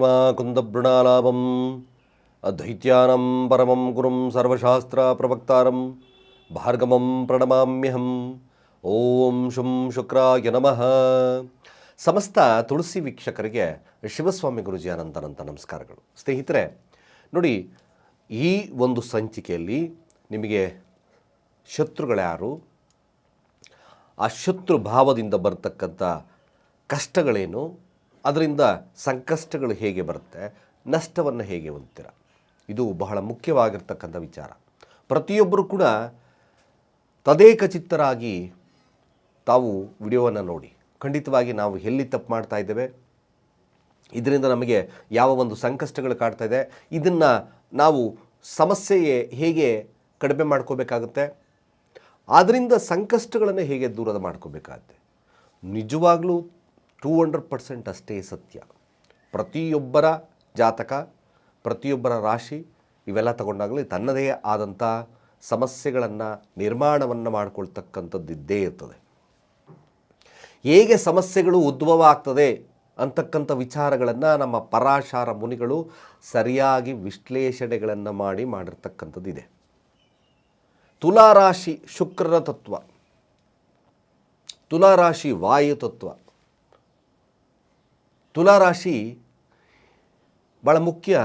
ಮಹಿಮಾ ಕುಂದಭೃಣಾಲಾಭಂ ಅದ್ವೈತ್ಯಾನಂ ಪರಮಂ ಗುರುಂ ಸರ್ವಶಾಸ್ತ್ರ ಪ್ರವಕ್ತಾರಂ ಭಾರ್ಗಮಂ ಪ್ರಣಮಾಮ್ಯಹಂ ಓಂ ಶುಂ ಶುಕ್ರಾಯ ನಮಃ ಸಮಸ್ತ ತುಳಸಿ ವೀಕ್ಷಕರಿಗೆ ಶಿವಸ್ವಾಮಿ ಗುರುಜಿ ಅನಂತನಂತ ನಮಸ್ಕಾರಗಳು. ಸ್ನೇಹಿತರೆ, ನೋಡಿ, ಈ ಒಂದು ಸಂಚಿಕೆಯಲ್ಲಿ ನಿಮಗೆ ಶತ್ರುಗಳ್ಯಾರು ಆ ಶತ್ರು ಭಾವದಿಂದ ಬರ್ತಕ್ಕಂಥ ಕಷ್ಟಗಳೇನು? ಅದರಿಂದ ಸಂಕಷ್ಟಗಳು ಹೇಗೆ ಬರುತ್ತೆ, ನಷ್ಟವನ್ನು ಹೇಗೆ ಹೊಂದ್ತೀರ? ಇದು ಬಹಳ ಮುಖ್ಯವಾಗಿರ್ತಕ್ಕಂಥ ವಿಚಾರ. ಪ್ರತಿಯೊಬ್ಬರು ಕೂಡ ತದೇಕಚಿತ್ತರಾಗಿ ತಾವು ವಿಡಿಯೋವನ್ನು ನೋಡಿ, ಖಂಡಿತವಾಗಿ ನಾವು ಎಲ್ಲಿ ತಪ್ಪು ಮಾಡ್ತಾ ಇದ್ದೇವೆ, ಇದರಿಂದ ನಮಗೆ ಯಾವ ಒಂದು ಸಂಕಷ್ಟಗಳು ಕಾಡ್ತಾ ಇದೆ, ಇದನ್ನು ನಾವು ಸಮಸ್ಯೆಯೇ ಹೇಗೆ ಕಡಿಮೆ ಮಾಡ್ಕೋಬೇಕಾಗುತ್ತೆ ಆದ್ದರಿಂದ ಸಂಕಷ್ಟಗಳನ್ನು ಹೇಗೆ ದೂರದ ಮಾಡ್ಕೋಬೇಕಾಗತ್ತೆ. ನಿಜವಾಗ್ಲೂ ಟೂ ಹಂಡ್ರೆಡ್ ಪರ್ಸೆಂಟ್ ಅಷ್ಟೇ ಸತ್ಯ. ಪ್ರತಿಯೊಬ್ಬರ ಜಾತಕ, ಪ್ರತಿಯೊಬ್ಬರ ರಾಶಿ, ಇವೆಲ್ಲ ತಗೊಂಡಾಗಲಿ ತನ್ನದೇ ಆದಂಥ ಸಮಸ್ಯೆಗಳನ್ನು ನಿರ್ಮಾಣವನ್ನು ಮಾಡ್ಕೊಳ್ತಕ್ಕಂಥದ್ದು ಇದ್ದೇ ಇರ್ತದೆ. ಹೇಗೆ ಸಮಸ್ಯೆಗಳು ಉದ್ಭವ ಆಗ್ತದೆ ಅಂತಕ್ಕಂಥ ವಿಚಾರಗಳನ್ನು ನಮ್ಮ ಪರಾಶಾರ ಮುನಿಗಳು ಸರಿಯಾಗಿ ವಿಶ್ಲೇಷಣೆಗಳನ್ನು ಮಾಡಿ ಮಾಡಿರ್ತಕ್ಕಂಥದ್ದಿದೆ. ತುಲಾರಾಶಿ ಶುಕ್ರನ ತತ್ವ. ತುಲಾರಾಶಿ ವಾಯು ತತ್ವ. ತುಲಾರಾಶಿ ಭಾಳ ಮುಖ್ಯ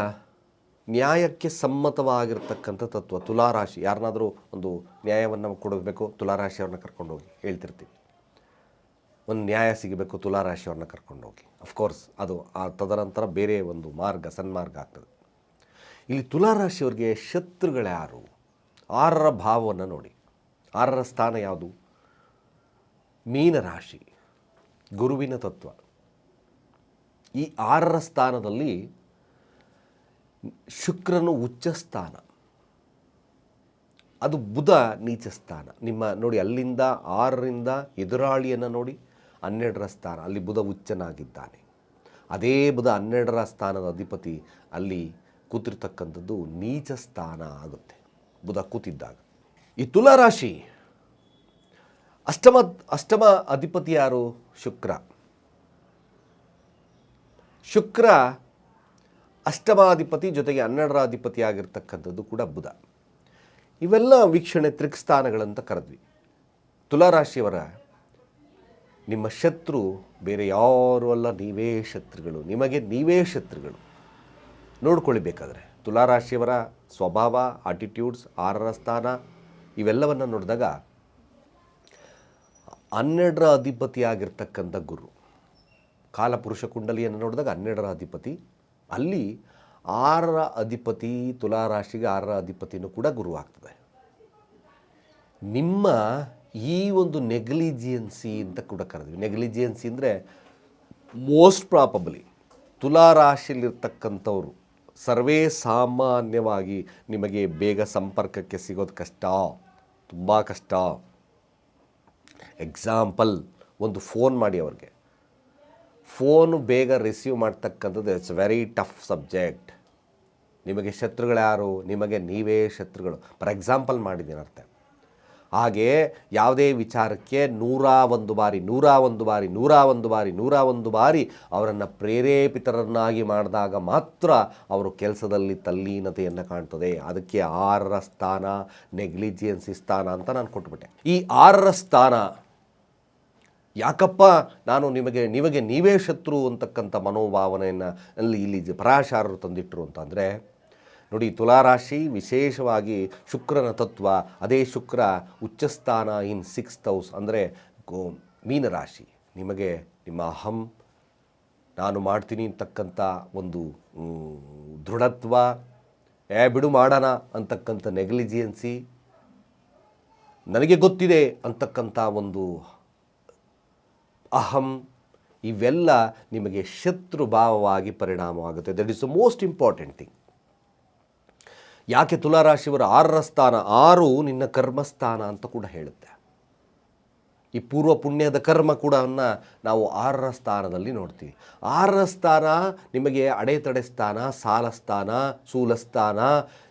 ನ್ಯಾಯಕ್ಕೆ ಸಮ್ಮತವಾಗಿರ್ತಕ್ಕಂಥ ತತ್ವ. ತುಲಾರಾಶಿ, ಯಾರನ್ನಾದರೂ ಒಂದು ನ್ಯಾಯವನ್ನು ಕೊಡಬೇಕು, ತುಲಾರಾಶಿಯವ್ರನ್ನ ಕರ್ಕೊಂಡೋಗಿ ಹೇಳ್ತಿರ್ತೀವಿ. ಒಂದು ನ್ಯಾಯ ಸಿಗಬೇಕು, ತುಲಾರಾಶಿಯವ್ರನ್ನ ಕರ್ಕೊಂಡೋಗಿ. ಅಫ್ಕೋರ್ಸ್ ಅದು ಆ ತದನಂತರ ಬೇರೆ ಒಂದು ಮಾರ್ಗ, ಸನ್ಮಾರ್ಗ ಆಗ್ತದೆ. ಇಲ್ಲಿ ತುಲಾರಾಶಿಯವ್ರಿಗೆ ಶತ್ರುಗಳ್ಯಾರು? ಆರರ ಭಾವವನ್ನು ನೋಡಿ. ಆರರ ಸ್ಥಾನ ಯಾವುದು? ಮೀನರಾಶಿ, ಗುರುವಿನ ತತ್ವ. ಈ ಆರರ ಸ್ಥಾನದಲ್ಲಿ ಶುಕ್ರನು ಉಚ್ಚ ಸ್ಥಾನ. ಅದು ಬುಧ ನೀಚ ಸ್ಥಾನ. ನಿಮ್ಮ ನೋಡಿ ಅಲ್ಲಿಂದ ಆರರಿಂದ ಎದುರಾಳಿಯನ್ನು ನೋಡಿ ಹನ್ನೆರಡರ ಸ್ಥಾನ. ಅಲ್ಲಿ ಬುಧ ಉಚ್ಚನಾಗಿದ್ದಾನೆ. ಅದೇ ಬುಧ ಹನ್ನೆರಡರ ಸ್ಥಾನದ ಅಧಿಪತಿ ಅಲ್ಲಿ ಕೂತಿರ್ತಕ್ಕಂಥದ್ದು ನೀಚ ಸ್ಥಾನ ಆಗುತ್ತೆ. ಬುಧ ಕೂತಿದ್ದಾಗ. ಈ ತುಲಾರಾಶಿ ಅಷ್ಟಮ ಅಷ್ಟಮ ಅಧಿಪತಿ ಯಾರು? ಶುಕ್ರ. ಶುಕ್ರ ಅಷ್ಟಮಾಧಿಪತಿ ಜೊತೆಗೆ ಹನ್ನೆರಡರಾಧಿಪತಿ ಆಗಿರ್ತಕ್ಕಂಥದ್ದು ಕೂಡ ಬುಧ. ಇವೆಲ್ಲ ವೀಕ್ಷಣೆ ತ್ರಿಕ್ಸ್ಥಾನಗಳಂತ ಕರೆದ್ವಿ. ತುಲಾರಾಶಿಯವರ, ನಿಮ್ಮ ಶತ್ರು ಬೇರೆ ಯಾರು ಅಲ್ಲ, ನೀವೇ ಶತ್ರುಗಳು. ನಿಮಗೆ ನೀವೇ ಶತ್ರುಗಳು. ನೋಡ್ಕೊಳ್ಬೇಕಾದ್ರೆ ತುಲಾರಾಶಿಯವರ ಸ್ವಭಾವ ಆಟಿಟ್ಯೂಡ್ಸ್ ಆರರ ಸ್ಥಾನ, ಇವೆಲ್ಲವನ್ನು ನೋಡಿದಾಗ ಹನ್ನೆರಡರ ಅಧಿಪತಿಯಾಗಿರ್ತಕ್ಕಂಥ ಗುರು. ಕಾಲಪುರುಷ ಕುಂಡಲಿಯನ್ನು ನೋಡಿದಾಗ ಹನ್ನೆರಡರ ಅಧಿಪತಿ, ಅಲ್ಲಿ ಆರರ ಅಧಿಪತಿ, ತುಲಾರಾಶಿಗೆ ಆರರ ಅಧಿಪತಿನೂ ಕೂಡ ಗುರು ಆಗ್ತದೆ. ನಿಮ್ಮ ಈ ಒಂದು ನೆಗ್ಲಿಜಿಯನ್ಸಿ ಅಂತ ಕೂಡ ಕರೆದ್ವಿ. ನೆಗ್ಲಿಜಿಯನ್ಸಿ ಅಂದರೆ ಮೋಸ್ಟ್ ಪ್ರಾಪಬಲಿ ತುಲಾರಾಶಿಯಲ್ಲಿರ್ತಕ್ಕಂಥವ್ರು ಸರ್ವೇ ಸಾಮಾನ್ಯವಾಗಿ ನಿಮಗೆ ಬೇಗ ಸಂಪರ್ಕಕ್ಕೆ ಸಿಗೋದು ಕಷ್ಟ, ತುಂಬ ಕಷ್ಟ. ಎಕ್ಸಾಂಪಲ್ ಒಂದು ಫೋನ್ ಮಾಡಿ ಅವ್ರಿಗೆ. ಫೋನು ಬೇಗ ರಿಸೀವ್ ಮಾಡ್ತಕ್ಕಂಥದ್ದು ಇಟ್ಸ್ ವೆರಿ ಟಫ್ ಸಬ್ಜೆಕ್ಟ್ ನಿಮಗೆ ಶತ್ರುಗಳು ಯಾರು? ನಿಮಗೆ ನೀವೇ ಶತ್ರುಗಳು. ಫಾರ್ ಎಕ್ಸಾಂಪಲ್ ಮಾಡಿದ್ದೀನಿ ಅರ್ಥ. ಹಾಗೆ ಯಾವುದೇ ವಿಚಾರಕ್ಕೆ ನೂರ ಒಂದು ಬಾರಿ, ನೂರ ಒಂದು ಬಾರಿ, ನೂರ ಒಂದು ಬಾರಿ, ನೂರ ಒಂದು ಬಾರಿ ಅವರನ್ನು ಪ್ರೇರೇಪಿತರನ್ನಾಗಿ ಮಾಡಿದಾಗ ಮಾತ್ರ ಅವರು ಕೆಲಸದಲ್ಲಿ ತಲ್ಲೀನತೆಯನ್ನು ಕಾಣ್ತದೆ. ಅದಕ್ಕೆ ಆರರ ಸ್ಥಾನ ನೆಗ್ಲಿಜಿಯನ್ಸಿ ಸ್ಥಾನ ಅಂತ ನಾನು ಕೊಟ್ಬಿಟ್ಟೆ. ಈ ಆರರ ಸ್ಥಾನ ಯಾಕಪ್ಪ ನಾನು ನಿಮಗೆ ನಿಮಗೆ ನೀವೇ ಶತ್ರು ಅಂತಕ್ಕಂಥ ಮನೋಭಾವನೆಯನ್ನು ಅಲ್ಲಿ ಇಲ್ಲಿ ಪರಾಶಾರರು ತಂದಿಟ್ಟರು ಅಂತಂದರೆ, ನೋಡಿ ತುಲಾರಾಶಿ ವಿಶೇಷವಾಗಿ ಶುಕ್ರನ ತತ್ವ, ಅದೇ ಶುಕ್ರ ಉಚ್ಚಸ್ಥಾನ ಇನ್ ಸಿಕ್ಸ್ತ್ ಹೌಸ್ ಅಂದರೆ ಗೋ ಮೀನರಾಶಿ. ನಿಮಗೆ ನಿಮ್ಮ ಅಹಂ, ನಾನು ಮಾಡ್ತೀನಿ ಅಂತಕ್ಕಂಥ ಒಂದು ದೃಢತ್ವ, ಏ ಬಿಡು ಮಾಡೋಣ ಅಂತಕ್ಕಂಥ ನೆಗ್ಲಿಜಿಯನ್ಸಿ ನನಗೆ ಗೊತ್ತಿದೆ ಅಂತಕ್ಕಂಥ ಒಂದು ಅಹಂ ಇವೆಲ್ಲ ನಿಮಗೆ ಶತ್ರು ಭಾವವಾಗಿ ಪರಿಣಾಮವಾಗುತ್ತೆ that is the most important thing ಯಾಕೆ ತುಲಾರಾಶಿಯವರ ಆರರ ಸ್ಥಾನ ಆರು ನಿನ್ನ ಕರ್ಮಸ್ಥಾನ ಅಂತ ಕೂಡ ಹೇಳುತ್ತೆ. ಈ ಪೂರ್ವ ಪುಣ್ಯದ ಕರ್ಮ ಕೂಡ ನಾವು ಆರರ ಸ್ಥಾನದಲ್ಲಿ ನೋಡ್ತೀವಿ. ಆರರ ಸ್ಥಾನ ನಿಮಗೆ ಅಡೆತಡೆ ಸ್ಥಾನ, ಸಾಲ ಸ್ಥಾನ ಸ್ಥಾನ,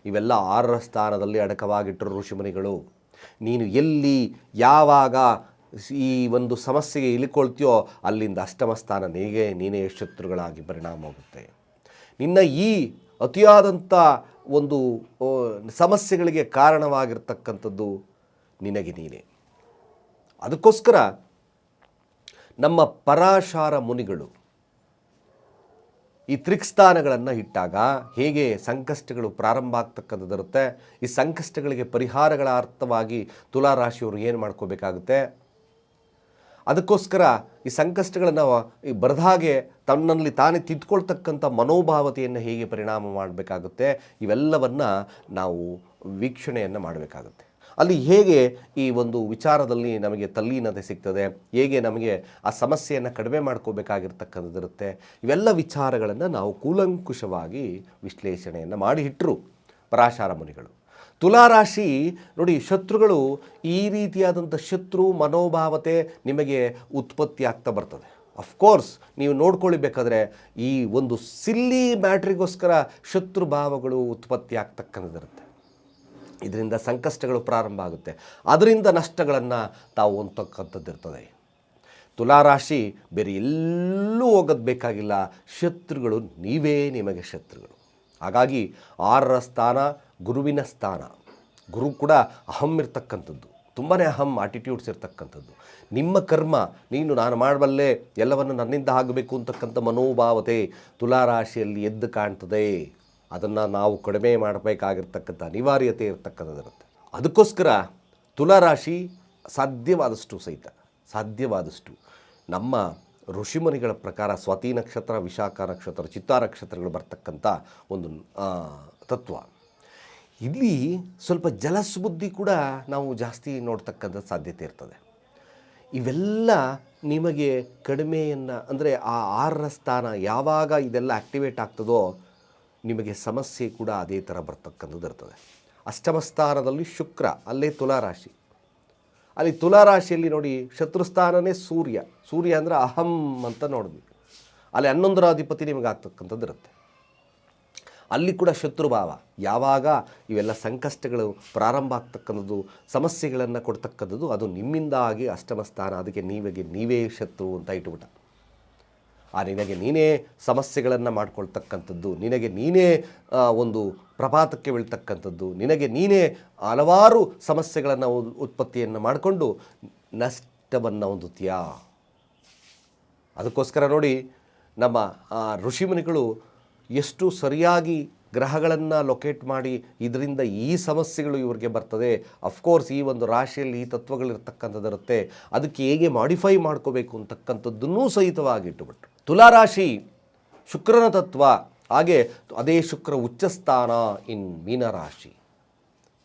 ಇವೆಲ್ಲ ಆರರ ಸ್ಥಾನದಲ್ಲಿ ಅಡಕವಾಗಿಟ್ಟರು ಋಷಿಮುನಿಗಳು. ನೀನು ಎಲ್ಲಿ ಯಾವಾಗ ಈ ಒಂದು ಸಮಸ್ಯೆಗೆ ಇಳಿಕೊಳ್ತೀಯೋ, ಅಲ್ಲಿಂದ ಅಷ್ಟಮ ಸ್ಥಾನ ನೀಗೆ ನೀನೇ ಶತ್ರುಗಳಾಗಿ ಪರಿಣಾಮ ಹೋಗುತ್ತೆ. ನಿನ್ನ ಈ ಅತಿಯಾದಂಥ ಒಂದು ಸಮಸ್ಯೆಗಳಿಗೆ ಕಾರಣವಾಗಿರ್ತಕ್ಕಂಥದ್ದು ನಿನಗೆ ನೀನೆ. ಅದಕ್ಕೋಸ್ಕರ ನಮ್ಮ ಪರಾಶಾರ ಮುನಿಗಳು ಈ ತ್ರಿಕ್ಸ್ಥಾನಗಳನ್ನು ಇಟ್ಟಾಗ ಹೇಗೆ ಸಂಕಷ್ಟಗಳು ಪ್ರಾರಂಭ ಆಗ್ತಕ್ಕಂಥದ್ದಿರುತ್ತೆ ಈ ಸಂಕಷ್ಟಗಳಿಗೆ ಪರಿಹಾರಗಳ ಅರ್ಥವಾಗಿ ತುಲಾರಾಶಿಯವರು ಏನು ಮಾಡ್ಕೋಬೇಕಾಗುತ್ತೆ? ಅದಕ್ಕೋಸ್ಕರ ಈ ಸಂಕಷ್ಟಗಳನ್ನು ಈ ಬರದ ಹಾಗೆ ತನ್ನಲ್ಲಿ ತಾನೇ ತಿದ್ಕೊಳ್ತಕ್ಕಂಥ ಮನೋಭಾವತೆಯನ್ನು ಹೇಗೆ ಪರಿಣಾಮ ಮಾಡಬೇಕಾಗುತ್ತೆ, ಇವೆಲ್ಲವನ್ನು ನಾವು ವೀಕ್ಷಣೆಯನ್ನು ಮಾಡಬೇಕಾಗುತ್ತೆ. ಅಲ್ಲಿ ಹೇಗೆ ಈ ಒಂದು ವಿಚಾರದಲ್ಲಿ ನಮಗೆ ತಲ್ಲೀನತೆ ಸಿಗ್ತದೆ, ಹೇಗೆ ನಮಗೆ ಆ ಸಮಸ್ಯೆಯನ್ನು ಕಡಿಮೆ ಮಾಡ್ಕೋಬೇಕಾಗಿರ್ತಕ್ಕಂಥದ್ದಿರುತ್ತೆ ಇವೆಲ್ಲ ವಿಚಾರಗಳನ್ನು ನಾವು ಕೂಲಂಕುಷವಾಗಿ ವಿಶ್ಲೇಷಣೆಯನ್ನು ಮಾಡಿ ಇಟ್ಟರು ಪರಾಶಾರ ಮುನಿಗಳು. ತುಲಾರಾಶಿ ನೋಡಿ, ಶತ್ರುಗಳು ಈ ರೀತಿಯಾದಂಥ ಶತ್ರು ಮನೋಭಾವತೆ ನಿಮಗೆ ಉತ್ಪತ್ತಿ ಆಗ್ತಾ ಬರ್ತದೆ. ಅಫ್ಕೋರ್ಸ್ ನೀವು ನೋಡ್ಕೊಳ್ಬೇಕಾದ್ರೆ ಈ ಒಂದು ಸಿಲ್ಲಿ ಮ್ಯಾಟ್ರಿಗೋಸ್ಕರ ಶತ್ರು ಭಾವಗಳು ಉತ್ಪತ್ತಿ ಆಗ್ತಕ್ಕಂಥದ್ದಿರುತ್ತೆ. ಇದರಿಂದ ಸಂಕಷ್ಟಗಳು ಪ್ರಾರಂಭ ಆಗುತ್ತೆ. ಅದರಿಂದ ನಷ್ಟಗಳನ್ನು ತಾವು ಹೊಂದತಕ್ಕಂಥದ್ದು ಇರ್ತದೆ ತುಲಾರಾಶಿ ಬೇರೆ ಎಲ್ಲೂ ಹೋಗೋದು ಬೇಕಾಗಿಲ್ಲ. ಶತ್ರುಗಳು ನೀವೇ ನಿಮಗೆ ಶತ್ರುಗಳು. ಹಾಗಾಗಿ ಆರರ ಸ್ಥಾನ ಗುರುವಿನ ಸ್ಥಾನ. ಗುರು ಕೂಡ ಅಹಂ ಇರ್ತಕ್ಕಂಥದ್ದು. ತುಂಬಾ ಅಹಂ ಆಟಿಟ್ಯೂಡ್ಸ್ ಇರ್ತಕ್ಕಂಥದ್ದು. ನಿಮ್ಮ ಕರ್ಮ, ನೀನು ನಾನು ಮಾಡಬಲ್ಲೆ ಎಲ್ಲವನ್ನು ನನ್ನಿಂದ ಆಗಬೇಕು ಅಂತಕ್ಕಂಥ ಮನೋಭಾವತೆ ತುಲಾರಾಶಿಯಲ್ಲಿ ಎದ್ದು ಕಾಣ್ತದೆ. ಅದನ್ನು ನಾವು ಕಡಿಮೆ ಮಾಡಬೇಕಾಗಿರ್ತಕ್ಕಂಥ ಅನಿವಾರ್ಯತೆ ಇರ್ತಕ್ಕಂಥದ್ದಿರುತ್ತೆ. ಅದಕ್ಕೋಸ್ಕರ ತುಲಾರಾಶಿ ಸಾಧ್ಯವಾದಷ್ಟು ಸಹಿತ, ಸಾಧ್ಯವಾದಷ್ಟು ನಮ್ಮ ಋಷಿಮುನಿಗಳ ಪ್ರಕಾರ ಸ್ವಾತಿ ನಕ್ಷತ್ರ, ವಿಶಾಖ ನಕ್ಷತ್ರ, ಚಿತ್ತಾ ನಕ್ಷತ್ರಗಳು ಬರ್ತಕ್ಕಂಥ ಒಂದು ತತ್ವ. ಇಲ್ಲಿ ಸ್ವಲ್ಪ ಜಲಸುಬುದ್ಧಿ ಕೂಡ ನಾವು ಜಾಸ್ತಿ ನೋಡ್ತಕ್ಕಂಥ ಸಾಧ್ಯತೆ ಇರ್ತದೆ. ಇವೆಲ್ಲ ನಿಮಗೆ ಕಡಿಮೆಯನ್ನು ಅಂದರೆ ಆ ಆರರ ಸ್ಥಾನ ಯಾವಾಗ ಇದೆಲ್ಲ ಆ್ಯಕ್ಟಿವೇಟ್ ಆಗ್ತದೋ ನಿಮಗೆ ಸಮಸ್ಯೆ ಕೂಡ ಅದೇ ಥರ ಬರ್ತಕ್ಕಂಥದ್ದು ಇರ್ತದೆ. ಅಷ್ಟಮ ಸ್ಥಾನದಲ್ಲಿ ಶುಕ್ರ, ಅಲ್ಲೇ ತುಲಾರಾಶಿ. ಅಲ್ಲಿ ತುಲಾರಾಶಿಯಲ್ಲಿ ನೋಡಿ ಶತ್ರುಸ್ಥಾನನೇ ಸೂರ್ಯ. ಸೂರ್ಯ ಅಂದರೆ ಅಹಂ ಅಂತ ನೋಡಿದ್ವಿ ಅಲ್ಲಿ ಹನ್ನೊಂದರ ಅಧಿಪತಿ ನಿಮಗೆ ಆಗ್ತಕ್ಕಂಥದ್ದು ಇರುತ್ತೆ. ಅಲ್ಲಿ ಕೂಡ ಶತ್ರುಭಾವ. ಯಾವಾಗ ಇವೆಲ್ಲ ಸಂಕಷ್ಟಗಳು ಪ್ರಾರಂಭ ಆಗ್ತಕ್ಕಂಥದ್ದು, ಸಮಸ್ಯೆಗಳನ್ನು ಕೊಡ್ತಕ್ಕಂಥದ್ದು, ಅದು ನಿಮ್ಮಿಂದಾಗಿ ಅಷ್ಟಮ ಸ್ಥಾನ. ಅದಕ್ಕೆ ನೀವಿಗೆ ನೀವೇ ಶತ್ರು ಅಂತ ಇಟ್ಬಿಟ್ಟ. ಆ ನಿನಗೆ ನೀನೇ ಸಮಸ್ಯೆಗಳನ್ನು ಮಾಡ್ಕೊಳ್ತಕ್ಕಂಥದ್ದು, ನಿನಗೆ ನೀನೇ ಒಂದು ಪ್ರಪಾತಕ್ಕೆ ಬೀಳ್ತಕ್ಕಂಥದ್ದು, ನಿನಗೆ ನೀನೇ ಹಲವಾರು ಸಮಸ್ಯೆಗಳನ್ನು ಉತ್ಪತ್ತಿಯನ್ನು ಮಾಡಿಕೊಂಡು ನಷ್ಟವನ್ನು ಹೊಂದುತ್ತೀಯಾ? ಅದಕ್ಕೋಸ್ಕರ ನೋಡಿ, ನಮ್ಮ ಋಷಿಮುನಿಗಳು ಎಷ್ಟು ಸರಿಯಾಗಿ ಗ್ರಹಗಳನ್ನು ಲೊಕೇಟ್ ಮಾಡಿ ಇದರಿಂದ ಈ ಸಮಸ್ಯೆಗಳು ಇವ್ರಿಗೆ ಬರ್ತದೆ. ಅಫ್ಕೋರ್ಸ್ ಈ ಒಂದು ರಾಶಿಯಲ್ಲಿ ಈ ತತ್ವಗಳಿರ್ತಕ್ಕಂಥದ್ದಿರುತ್ತೆ ಅದಕ್ಕೆ ಹೇಗೆ ಮಾಡಿಫೈ ಮಾಡ್ಕೋಬೇಕು ಅಂತಕ್ಕಂಥದ್ದನ್ನೂ ಸಹಿತವಾಗಿ ಇಟ್ಟುಬಿಟ್ರು. ತುಲಾರಾಶಿ ಶುಕ್ರನ ತತ್ವ, ಹಾಗೆ ಅದೇ ಶುಕ್ರ ಉಚ್ಚಸ್ಥಾನ ಇನ್ ಮೀನರಾಶಿ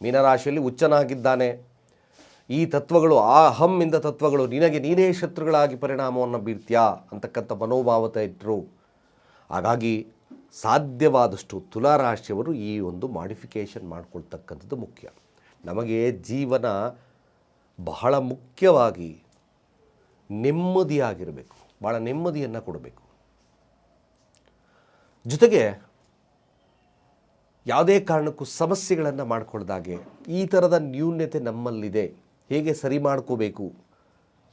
ಮೀನರಾಶಿಯಲ್ಲಿ ಉಚ್ಚನಾಗಿದ್ದಾನೆ. ಈ ತತ್ವಗಳು, ಆ ಹಮ್ಮಿಂದ ತತ್ವಗಳು, ನಿನಗೆ ನೀನೇ ಶತ್ರುಗಳಾಗಿ ಪರಿಣಾಮವನ್ನು ಬೀರ್ತೀಯಾ ಅಂತಕ್ಕಂಥ ಮನೋಭಾವತೆ ಇಟ್ಟರು ಹಾಗಾಗಿ ಸಾಧ್ಯವಾದಷ್ಟು ತುಲಾರಾಶಿಯವರು ಈ ಒಂದು ಮಾಡಿಫಿಕೇಷನ್ ಮಾಡಿಕೊಳ್ತಕ್ಕಂಥದ್ದು ಮುಖ್ಯ. ನಮಗೆ ಜೀವನ ಬಹಳ ಮುಖ್ಯವಾಗಿ ನೆಮ್ಮದಿಯಾಗಿರಬೇಕು. ಭಾಳ ನೆಮ್ಮದಿಯನ್ನು ಕೊಡಬೇಕು. ಜೊತೆಗೆ ಯಾವುದೇ ಕಾರಣಕ್ಕೂ ಸಮಸ್ಯೆಗಳನ್ನು ಮಾಡಿಕೊಳ್ದಾಗೆ ಈ ಥರದ ನ್ಯೂನ್ಯತೆ ನಮ್ಮಲ್ಲಿದೆ. ಹೇಗೆ ಸರಿ ಮಾಡ್ಕೋಬೇಕು?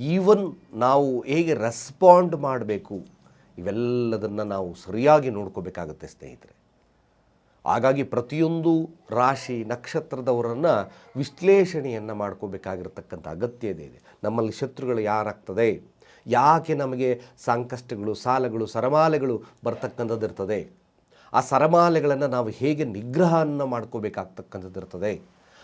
ಈವನ್ ನಾವು ಹೇಗೆ ರೆಸ್ಪಾಂಡ್ ಮಾಡಬೇಕು? ಇವೆಲ್ಲದನ್ನು ನಾವು ಸರಿಯಾಗಿ ನೋಡ್ಕೋಬೇಕಾಗತ್ತೆ ಸ್ನೇಹಿತರೆ. ಹಾಗಾಗಿ ಪ್ರತಿಯೊಂದು ರಾಶಿ ನಕ್ಷತ್ರದವರನ್ನು ವಿಶ್ಲೇಷಣೆಯನ್ನು ಮಾಡ್ಕೋಬೇಕಾಗಿರ್ತಕ್ಕಂಥ ಅಗತ್ಯ ಇದೆ ನಮ್ಮಲ್ಲಿ ಶತ್ರುಗಳು ಯಾರಾಗ್ತದೆ? ಯಾಕೆ ನಮಗೆ ಸಂಕಷ್ಟಗಳು, ಸಾಲಗಳು, ಸರಮಾಲೆಗಳು ಬರ್ತಕ್ಕಂಥದ್ದಿರ್ತದೆ ಆ ಸರಮಾಲೆಗಳನ್ನು ನಾವು ಹೇಗೆ ನಿಗ್ರಹವನ್ನು ಮಾಡ್ಕೋಬೇಕಾಗ್ತಕ್ಕಂಥದ್ದಿರ್ತದೆ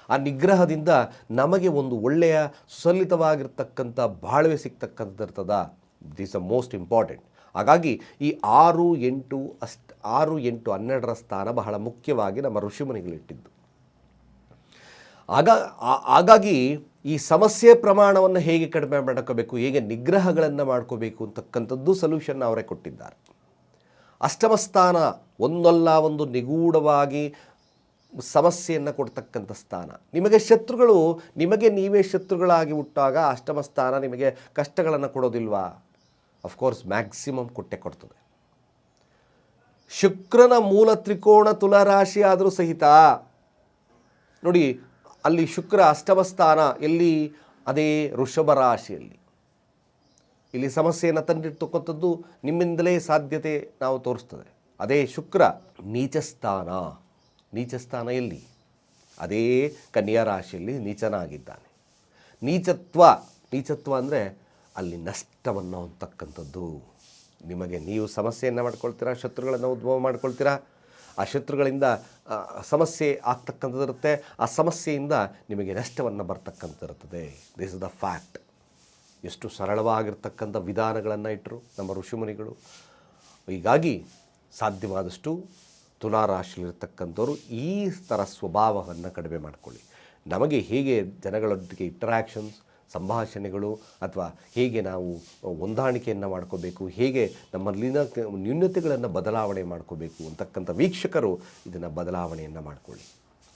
ಆ ನಿಗ್ರಹದಿಂದ ನಮಗೆ ಒಂದು ಒಳ್ಳೆಯ, ಸುಸಲ್ಲಿತವಾಗಿರ್ತಕ್ಕಂಥ ಬಾಳ್ವೆ ಸಿಗ್ತಕ್ಕಂಥದ್ದಿರ್ತದ ದಿಸ್ ಅ ಮೋಸ್ಟ್ ಇಂಪಾರ್ಟೆಂಟ್ ಹಾಗಾಗಿ ಈ ಆರು ಎಂಟು ಅಷ್ಟು ಆರು ಎಂಟು ಹನ್ನೆರಡರ ಸ್ಥಾನ ಬಹಳ ಮುಖ್ಯವಾಗಿ ನಮ್ಮ ಋಷಿಮುನಿಗಳಿಟ್ಟಿದ್ದು. ಆಗ ಹಾಗಾಗಿ ಈ ಸಮಸ್ಯೆ ಪ್ರಮಾಣವನ್ನು ಹೇಗೆ ಕಡಿಮೆ ಮಾಡ್ಕೋಬೇಕು, ಹೇಗೆ ನಿಗ್ರಹಗಳನ್ನು ಮಾಡ್ಕೋಬೇಕು ಅಂತಕ್ಕಂಥದ್ದು ಸೊಲ್ಯೂಷನ್ ಅವರೇ ಕೊಟ್ಟಿದ್ದಾರೆ. ಅಷ್ಟಮ ಸ್ಥಾನ ಒಂದಲ್ಲ, ಒಂದು ನಿಗೂಢವಾಗಿ ಸಮಸ್ಯೆಯನ್ನು ಕೊಡ್ತಕ್ಕಂಥ ಸ್ಥಾನ. ನಿಮಗೆ ಶತ್ರುಗಳು, ನಿಮಗೆ ನೀವೇ ಶತ್ರುಗಳಾಗಿ ಹುಟ್ಟಾಗ ಅಷ್ಟಮ ಸ್ಥಾನ ನಿಮಗೆ ಕಷ್ಟಗಳನ್ನು ಕೊಡೋದಿಲ್ವಾ? ಅಫ್ಕೋರ್ಸ್ ಮ್ಯಾಕ್ಸಿಮಮ್ ಕೊಟ್ಟೆ ಕೊಡ್ತದೆ. ಶುಕ್ರನ ಮೂಲ ತ್ರಿಕೋಣ ತುಲಾರಾಶಿ ಆದರೂ ಸಹಿತ, ನೋಡಿ, ಅಲ್ಲಿ ಶುಕ್ರ ಅಷ್ಟಮ ಸ್ಥಾನ, ಎಲ್ಲಿ? ಅದೇ ವೃಷಭ ರಾಶಿಯಲ್ಲಿ. ಇಲ್ಲಿ ಸಮಸ್ಯೆಯನ್ನು ತಂದಿರ್ತಕ್ಕಂಥದ್ದು ನಿಮ್ಮಿಂದಲೇ ಸಾಧ್ಯತೆ ನಾವು ತೋರಿಸ್ತದೆ. ಅದೇ ಶುಕ್ರ ನೀಚಸ್ಥಾನ ನೀಚಸ್ಥಾನ ಎಲ್ಲಿ? ಅದೇ ಕನ್ಯಾ ರಾಶಿಯಲ್ಲಿ ನೀಚನಾಗಿದ್ದಾನೆ. ನೀಚತ್ವ ನೀಚತ್ವ ಅಂದರೆ ಅಲ್ಲಿ ನಷ್ಟವನ್ನು ಅಂತಕ್ಕಂಥದ್ದು. ನಿಮಗೆ ನೀವು ಸಮಸ್ಯೆಯನ್ನು ಮಾಡ್ಕೊಳ್ತೀರಾ, ಶತ್ರುಗಳನ್ನು ಉದ್ಭವ ಮಾಡ್ಕೊಳ್ತೀರಾ? ಆ ಶತ್ರುಗಳಿಂದ ಸಮಸ್ಯೆ ಆಗ್ತಕ್ಕಂಥದ್ದಿರುತ್ತೆ. ಆ ಸಮಸ್ಯೆಯಿಂದ ನಿಮಗೆ ನಷ್ಟವನ್ನು ಬರ್ತಕ್ಕಂಥದ್ದಿರುತ್ತದೆ ದಿಸ್ ಇಸ್ ದ ಫ್ಯಾಕ್ಟ್ ಎಷ್ಟು ಸರಳವಾಗಿರ್ತಕ್ಕಂಥ ವಿಧಾನಗಳನ್ನು ಇಟ್ಟರು ನಮ್ಮ ಋಷಿಮುನಿಗಳು. ಹೀಗಾಗಿ ಸಾಧ್ಯವಾದಷ್ಟು ತುಲಾರಾಶಿಯಲ್ಲಿರ್ತಕ್ಕಂಥವ್ರು ಈ ಥರ ಸ್ವಭಾವವನ್ನು ಕಡಿಮೆ ಮಾಡಿಕೊಳ್ಳಿ. ನಮಗೆ ಹೇಗೆ ಜನಗಳೊಟ್ಟಿಗೆ ಇಂಟರಾಕ್ಷನ್ಸ್ ಸಂಭಾಷಣೆಗಳು ಅಥವಾ ಹೇಗೆ ನಾವು ಹೊಂದಾಣಿಕೆಯನ್ನು ಮಾಡ್ಕೋಬೇಕು, ಹೇಗೆ ನಮ್ಮಲ್ಲಿನ ನ್ಯೂನತೆಗಳನ್ನು ಬದಲಾವಣೆ ಮಾಡ್ಕೋಬೇಕು ಅಂತಕ್ಕಂಥ ವೀಕ್ಷಕರು ಇದನ್ನು ಬದಲಾವಣೆಯನ್ನು ಮಾಡಿಕೊಳ್ಳಿ.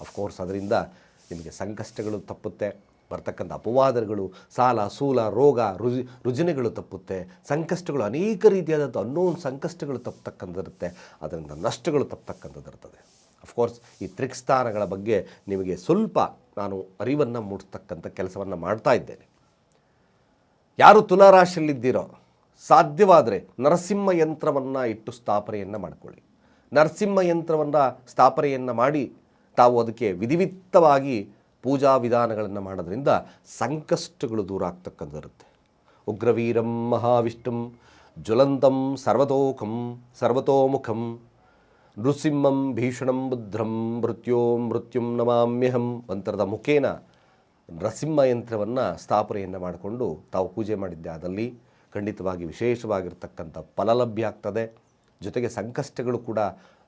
ಅಫ್ಕೋರ್ಸ್ ಅದರಿಂದ ನಿಮಗೆ ಸಂಕಷ್ಟಗಳು ತಪ್ಪುತ್ತೆ, ಬರ್ತಕ್ಕಂಥ ಅಪವಾದಗಳು ಸಾಲ, ಸೂಲ, ರೋಗ, ರುಜಿ, ರುಜಿನಗಳು ತಪ್ಪುತ್ತೆ, ಸಂಕಷ್ಟಗಳು ಅನೇಕ ರೀತಿಯಾದಂಥ ಅನ್ನೋನ್ ಸಂಕಷ್ಟಗಳು ತಪ್ಪತಕ್ಕಂಥದ್ದಿರುತ್ತೆ, ಅದರಿಂದ ನಷ್ಟಗಳು ತಪ್ಪತಕ್ಕಂಥದ್ದಿರ್ತದೆ. ಅಫ್ಕೋರ್ಸ್ ಈ ತ್ರಿಕ್ಸ್ಥಾನಗಳ ಬಗ್ಗೆ ನಿಮಗೆ ಸ್ವಲ್ಪ ನಾನು ಅರಿವನ್ನು ಮೂಡಿಸ್ತಕ್ಕಂಥ ಕೆಲಸವನ್ನು ಮಾಡ್ತಾ ಇದ್ದೇನೆ. ಯಾರು ತುಲಾರಾಶಿಯಲ್ಲಿದ್ದೀರೋ, ಸಾಧ್ಯವಾದರೆ ನರಸಿಂಹ ಯಂತ್ರವನ್ನು ಇಟ್ಟು ಸ್ಥಾಪನೆಯನ್ನು ಮಾಡಿಕೊಳ್ಳಿ. ನರಸಿಂಹ ಯಂತ್ರವನ್ನು ಸ್ಥಾಪನೆಯನ್ನು ಮಾಡಿ ತಾವು ಅದಕ್ಕೆ ವಿಧಿವಿತ್ತವಾಗಿ ಪೂಜಾ ವಿಧಾನಗಳನ್ನು ಮಾಡೋದ್ರಿಂದ ಸಂಕಷ್ಟಗಳು ದೂರ ಆಗ್ತಕ್ಕಂಥಿರುತ್ತೆ ಉಗ್ರವೀರಂ ಮಹಾವಿಷ್ಣುಂ ಜ್ವಲಂತಂ ಸರ್ವತೋಕಂ ಸರ್ವತೋಮುಖಂ ನೃಸಿಂಹಂ ಭೀಷಣಂ ಬುದ್ಧಂ ಮೃತ್ಯೋ ಮೃತ್ಯುಂ ನಮಾಮ್ಯಹಂ ಮಂತ್ರದ ಮುಖೇನ ನರಸಿಂಹ ಯಂತ್ರವನ್ನು ಸ್ಥಾಪನೆಯನ್ನು ಮಾಡಿಕೊಂಡು ತಾವು ಪೂಜೆ ಮಾಡಿದ್ದೆ ಅದಲ್ಲಿ ಖಂಡಿತವಾಗಿ ವಿಶೇಷವಾಗಿರ್ತಕ್ಕಂಥ ಫಲ ಲಭ್ಯ ಆಗ್ತದೆ. ಜೊತೆಗೆ ಸಂಕಷ್ಟಗಳು ಕೂಡ,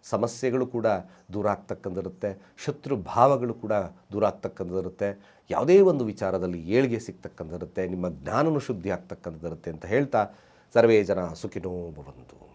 ಸಮಸ್ಯೆಗಳು ಕೂಡ ದೂರ ಆಗ್ತಕ್ಕಂಥಿರುತ್ತೆ ಶತ್ರು ಭಾವಗಳು ಕೂಡ ದೂರ ಆಗ್ತಕ್ಕಂಥದ್ದಿರುತ್ತೆ. ಯಾವುದೇ ಒಂದು ವಿಚಾರದಲ್ಲಿ ಏಳಿಗೆ ಸಿಗ್ತಕ್ಕಂಥದ್ದಿರುತ್ತೆ, ನಿಮ್ಮ ಜ್ಞಾನನು ಶುದ್ಧಿ ಆಗ್ತಕ್ಕಂಥದ್ದಿರುತ್ತೆ ಅಂತ ಹೇಳ್ತಾ ಸರ್ವೇ ಜನ ಸುಖಿನೋ ಭವಂತು.